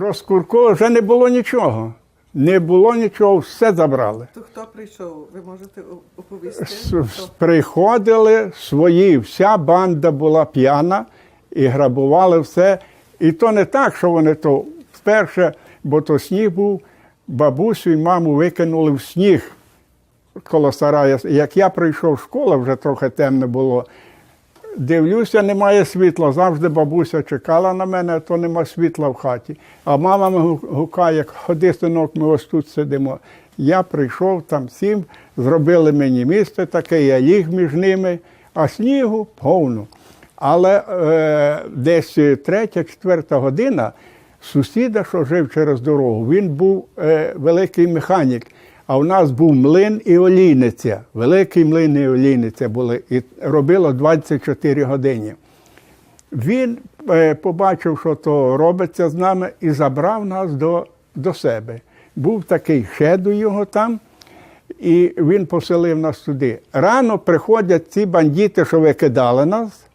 Розкурко вже не було нічого. Не було нічого, все забрали. То хто прийшов? Ви можете оповісти? С- Приходили свої, вся банда була п'яна і грабували все. І то не так, що вони то вперше, бо то сніг був, бабусю і маму викинули в сніг коло сарая. Як я прийшов в школу, вже трохи темно було. Дивлюся, немає світла. Завжди бабуся чекала на мене, то нема світла в хаті. А мама гукає, ходи, синок, ми ось тут сидимо. Я прийшов там сім, зробили мені місце таке, я ліг між ними, а снігу повно. Але е, десь третя, четверта година сусіда, що жив через дорогу, він був е, великий механік. А в нас був млин і олійниця. Великий млин і олійниця були. І робило 24 години. Він е, побачив, що то робиться з нами, і забрав нас до, до себе. Був такий шед у його там, і він поселив нас туди. Рано приходять ці бандити, що викидали нас,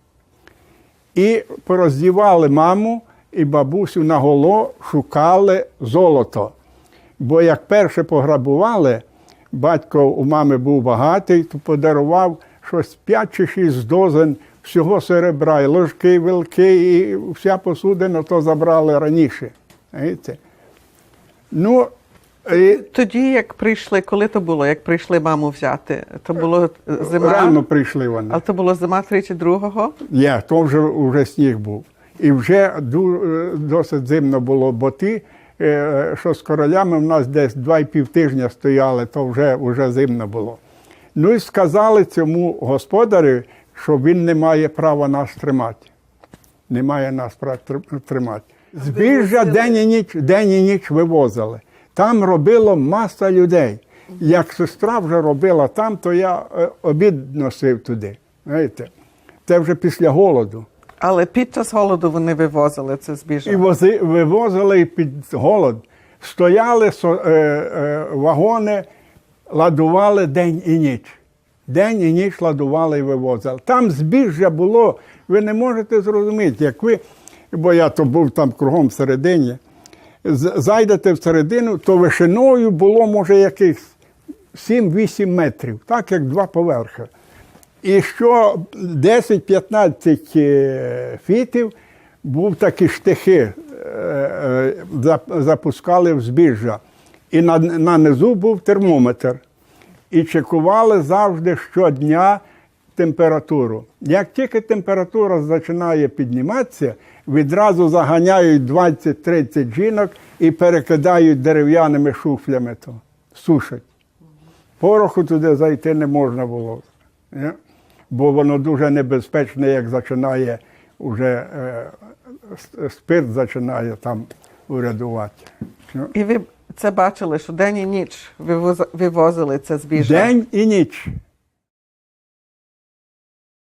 і пороздівали маму і бабусю наголо, шукали золото. Бо як перше пограбували, батько у мами був багатий, то подарував щось 5 чи 6 дозин всього серебра, і ложки, вилки, і вся посудина то забрали раніше. Ну, і Тоді, як прийшли, коли то було, як прийшли маму взяти, то було е, зима. рано прийшли вони. Але то було зима 32-го. Є, то вже, вже сніг був. І вже е, досить зимно було, бо е, що з королями в нас десь два і пів тижня стояли, то вже, вже зимно було. Ну і сказали цьому господарю, що він не має права нас тримати. Не має нас права тримати. Збіжжя день і ніч, день і ніч вивозили. Там робило маса людей. Як сестра вже робила там, то я е, обід носив туди. Знаєте? Це вже після голоду. Але під час голоду вони вивозили це збіжжя. І вози, вивозили під голод. Стояли е, е, вагони, ладували день і ніч. День і ніч ладували і вивозили. Там збіжжя було, ви не можете зрозуміти, як ви, бо я то був там кругом всередині. Зайдете всередину, то вишиною було, може, якихось 7-8 метрів, так як два поверхи. І що 10-15 е, фітів був такі штихи, е, е, зап- запускали в збіжжя. І на, на низу був термометр. І чекували завжди щодня температуру. Як тільки температура починає підніматися, відразу заганяють 20-30 жінок і перекидають дерев'яними шуфлями то, сушать. Пороху туди зайти не можна було. Бо воно дуже небезпечне, як починає вже е, спирт починає там урядувати. Ну, І ви це бачили, що день і ніч вивоз- вивозили це збіжжя. День і ніч.